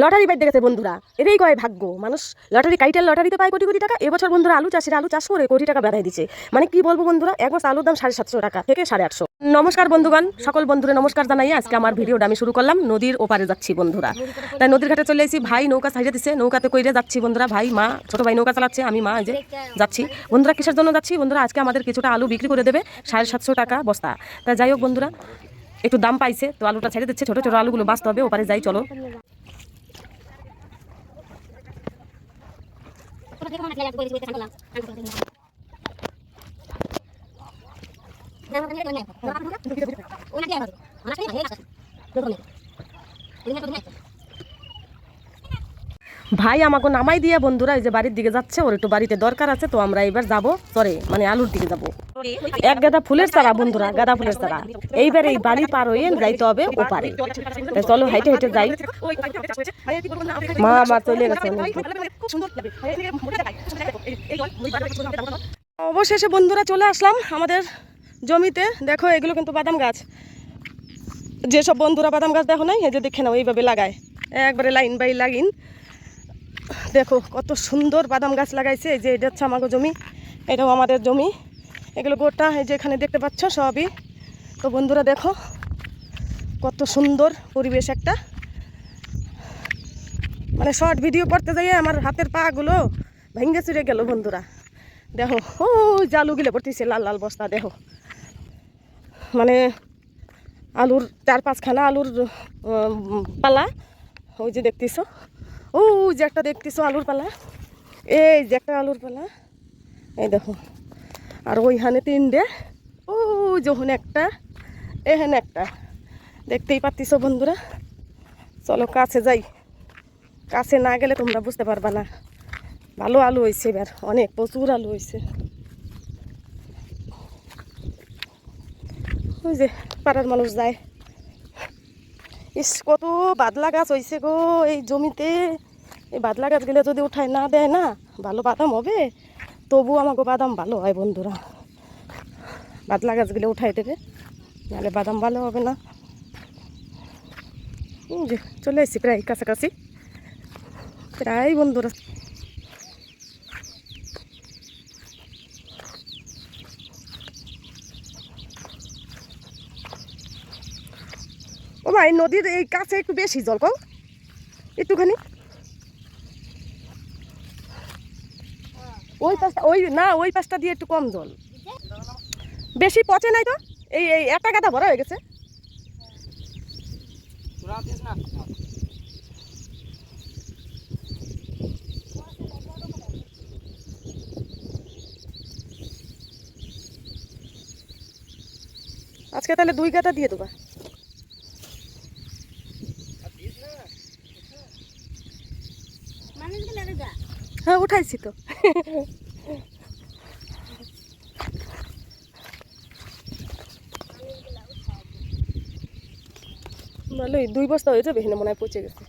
Lottery বাইতে গেছে বন্ধুরা। এটাই কয় ভাগ্য। মানুষ লটারি কাইটার লটারিতে পায় কোটি কোটি টাকা। এবছর বন্ধুরা আলু চাষিরা আলু চাষ করে কোটি টাকা বেড়াই দিচ্ছে মানে কি বলব বন্ধুরা? এক মাস আলুর দাম সাড়ে সাতশো টাকা থেকে সাড়ে আটশো। নমস্কার বন্ধুগণ। সকল বন্ধুরা নমস্কার জানাই। আজকে আমার ভিডিওটা আমি শুরু করলাম। নদীর ওপারে যাচ্ছি বন্ধুরা। তাই নদীর ঘাটে চলে এসেছি। ভাই নৌকা সাইডে দিচ্ছে নৌকাতে কইরে যাচ্ছি বন্ধুরা। ভাই, মা, ছোট ভাই নৌকা চালাচ্ছে। আমি, মা যে যাচ্ছি। বন্ধুরা, কিসের জন্য যাচ্ছি? বন্ধুরা, আজকে আমাদের কিছুটা আলু বিক্রি করে দেবে। সাড়ে সাতশো টাকা বস্তা। তাই যাই হোক বন্ধুরা, একটু দাম পাইছে। তো আলুটা ছেড়ে দিচ্ছে। ছোট ছোট আলুগুলো বাঁচতে হবে। ওপারে যাই, চলো। ওনাকে ভাই আমাকে নামাই দিয়ে বন্ধুরা, এই যে বাড়ির দিকে যাচ্ছে, ওর একটু বাড়িতে দরকার আছে, তো আমরা এবার যাব চরে মানে আলুর দিকে যাব। এক গাদা ফুলের চারা, বন্ধুরা, গাদা ফুলের চারা। এইবার এই বাড়ি পার হয়ে যাইতে হবে ওপারে। তাই চলো হাইটে হাইটে যাই। মা আমার চলে গেছে অবশেষে বন্ধুরা চলে আসলাম আমাদের জমিতে। দেখো, এগুলো কিন্তু বাদাম গাছ। যেসব বন্ধুরা বাদাম গাছ দেখো নাই, এই যে দেখে নাও, এইভাবে লাগায়। একবারে লাইন বাই লাইন। দেখো কত সুন্দর বাদাম গাছ লাগাইছে, এই যে এটা হচ্ছে আমাকে জমি, এটাও আমাদের জমি। এগুলো গোটা, এই যে এখানে দেখতে পাচ্ছ সবই। তো বন্ধুরা দেখো, কত সুন্দর পরিবেশ একটা। মানে শর্ট ভিডিও করতে যাই আমার হাতের পাগুলো ভেঙে চুরে গেল বন্ধুরা। দেখো ও জালু গিলে পড়তেছে, লাল লাল বস্তা, দেখো। মানে আলুর চার পাঁচখানা আলুর পালা, ওই যে দেখতেছ। ও যে একটা দেখতেছ আলুর পালা। এই যে একটা আলুর পালা। এই দেখো, আর ওইখানে তিনটে। ও, যখন একটা, এখানে একটা। দেখতেই পাচ্ছিস বন্ধুরা? চলো কাছে যাই। কাছে না গেলে তোমরা বুঝতে পারবা না। ভালো আলু হয়েছে এবার, অনেক, প্রচুর আলু হয়েছে। ওই যে, পাড়ার মানুষ যায়। ইস, কত বাদলা গাছ হয়েছে গো এই জমিতে। এই বাদলা গাছগুলো যদি উঠায় না দেয় না, ভালো বাদাম হবে। তবু আমাকে বাদাম ভালো হয় বন্ধুরা। বাদলা গাছগুলো উঠাই দেবে, নাহলে বাদাম ভালো হবে না। চলে এসেছি প্রায় কাছাকাছি। প্রায় বন্ধুরা। ও ভাই নদীর এই কাছে একটু বেশি জল কও। একটুখানি। ওই পাশটা, ওই না, ওই পাশটা দিয়ে একটু কম জল। বেশি পচে নাই তো? এই এই একটা গাদা ভরা হয়ে গেছে। আজকে তাহলে দুই গাদা দিয়ে দেবা। হ্যাঁ উঠাইছি তো। ভালোই দুই বস্তা হয়ে যাবে মনে হয় পচে গেছে।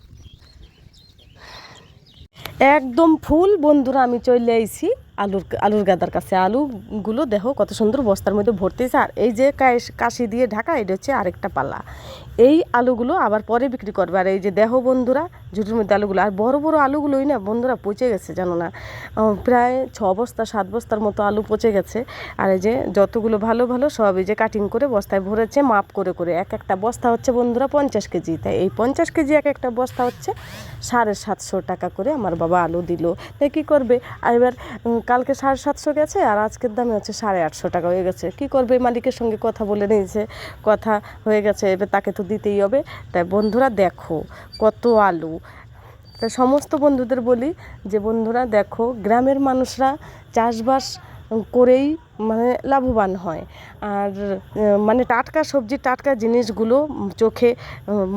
একদম ফুল, বন্ধুরা, আমি চলে আইছি। আলুর আলুর গাদার কাছে আলুগুলো দেখো কত সুন্দর বস্তার মধ্যে ভর্তিছে আর এই যে কাশ- দিয়ে ঢাকা, এটা হচ্ছে আরেকটা পালা এই আলুগুলো আবার পরে বিক্রি করবে। আর এই যে দেহ বন্ধুরা ঝুটির মধ্যে আলুগুলো। আর বড় বড় আলুগুলোই না বন্ধুরা পচে গেছে, জানো না। প্রায় ছ বস্তা, সাত বস্তার মতো আলু পচে গেছে। আর এই যে যতগুলো ভালো ভালো, সব এই যে কাটিং করে বস্তায় ভরেছে, মাপ করে করে। এক একটা বস্তা হচ্ছে বন্ধুরা পঞ্চাশ কেজি। তাই এই পঞ্চাশ কেজি এক একটা বস্তা হচ্ছে সাড়ে সাতশো টাকা করে আমার বাবা আলু দিল। তাই কী করবে? এবার কালকে সাড়ে সাতশো গেছে আর আজকের দামে হচ্ছে সাড়ে আটশো টাকা হয়ে গেছে। কি করবে? মালিকের সঙ্গে কথা বলে নিয়েছে, কথা হয়ে গেছে, এবার তাকে তো দিতেই হবে। তাই বন্ধুরা দেখো কত আলু। তা সমস্ত বন্ধুদের বলি যে, বন্ধুরা দেখো, গ্রামের মানুষরা চাষবাস করেই মানে লাভবান হয়। আর মানে টাটকা সবজি, টাটকা জিনিসগুলো চোখে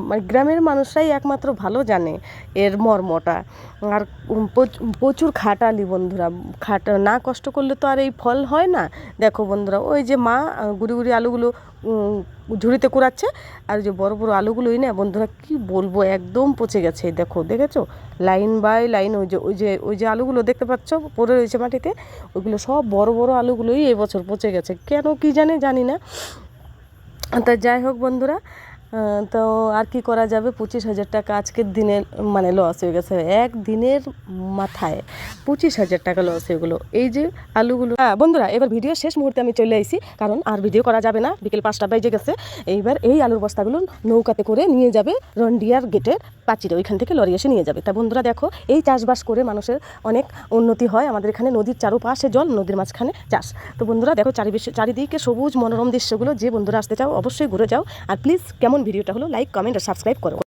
মানে গ্রামের মানুষরাই একমাত্র ভালো জানে এর মর্মটা। আর প্রচুর খাটালি বন্ধুরা। খাটা, না কষ্ট করলে তো আর এই ফল হয় না। দেখো বন্ধুরা, ওই যে মা গুড়ি গুড়ি আলুগুলো ঝুড়িতে কুড়াচ্ছে, আর যে বড় বড় আলুগুলোই না, বন্ধুরা কি বলব, একদম পচে গেছে দেখো, দেখেছ? লাইন বাই লাইন ওই যে ওই যে ওই যে আলুগুলো দেখতে পাচ্ছ, পড়ে রয়েছে মাটিতে, ওইগুলো সব বড় বড় আলুগুলোই এবছর পচে গেছে। কেন কি জানে জানি না। তা যাই হোক বন্ধুরা তো আর কি করা যাবে? পঁচিশ হাজার টাকা আজকের দিনে মানে লস হয়ে গেছে। এক দিনের মাথায় পঁচিশ হাজার টাকা লস হয়ে গেলো। এই যে আলুগুলো হ্যাঁ বন্ধুরা, এবার ভিডিও শেষ মুহূর্তে আমি চলে আইছি, কারণ আর ভিডিও করা যাবে না। বিকেল পাঁচটা বেজে গেছে। এইবার এই আলুর বস্তাগুলো নৌকাতে করে নিয়ে যাবে রন্ডিয়ার গেটের পাচিরে ওইখান থেকে লরি এসে নিয়ে যাবে। তা বন্ধুরা, দেখো, এই চাষবাস করে মানুষের অনেক উন্নতি হয়। আমাদের এখানে নদীর চারোপাশে জল, নদীর মাঝখানে চাষ। তো বন্ধুরা, দেখো, চারিবেশে চারিদিকে সবুজ মনোরম দৃশ্যগুলো। যে বন্ধুরা আসতে চাও, অবশ্যই ঘুরে যাও। আর প্লিজ কেমন ভিডিওটা হলো লাইক কমেন্ট আর সাবস্ক্রাইব করো।